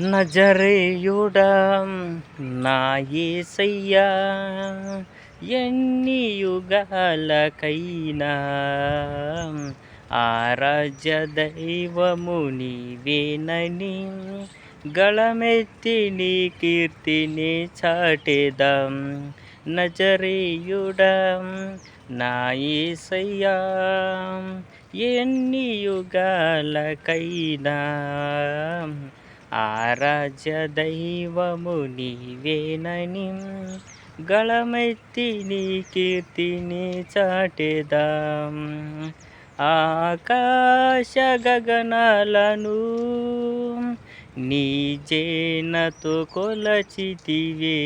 నజరేయుడా నా యేసయ్యా ఎన్ని యుగాలకైనా ఆరాధ్య దైవము నీవేనని గళమెత్తి నీ కీర్తిని చాటేదాం. నజరేయుడా నా యేసయ్యా ఎన్ని యుగాలకైనా ఆరాధ్య దైవము నీవేనని గళమెత్తి నీ కీర్తిని చాటేదాం. ఆకాశ గగనాలను నీ జేనతో కొలచితివే.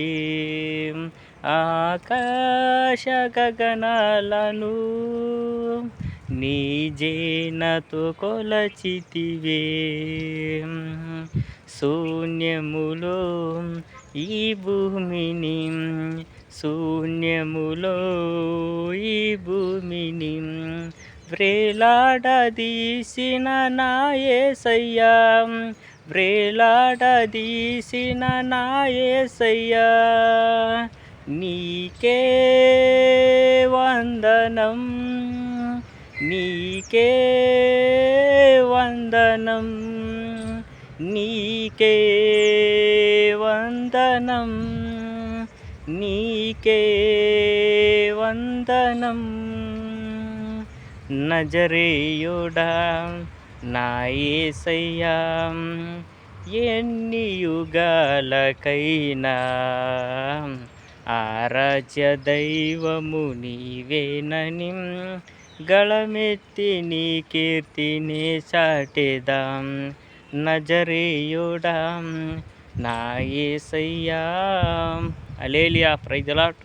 ఆకాశ గగనాలను నీ జేనతో కొలచితివే. శూన్యములో ఈ భూమిని శూన్యములో ఈ భూమిని వ్రేలాడదీసిన నాయసయ్యా వ్రేలాడదీసిన నాయసయ్యా. నీకే వందనం నీకే వందనం. నీకే వందనం నీకే వందనం. నజరేయుడా నా యేసయ్యా ఎన్ని యుగాలకైనా ఆరాధ్య దైవము నీవేనని గళమెత్తి నీ కీర్తిని చాటేదాం. నజరేయుడా నా ఏసయ్యా. అలేలియా ప్రైజ్ ప్రైజలాట్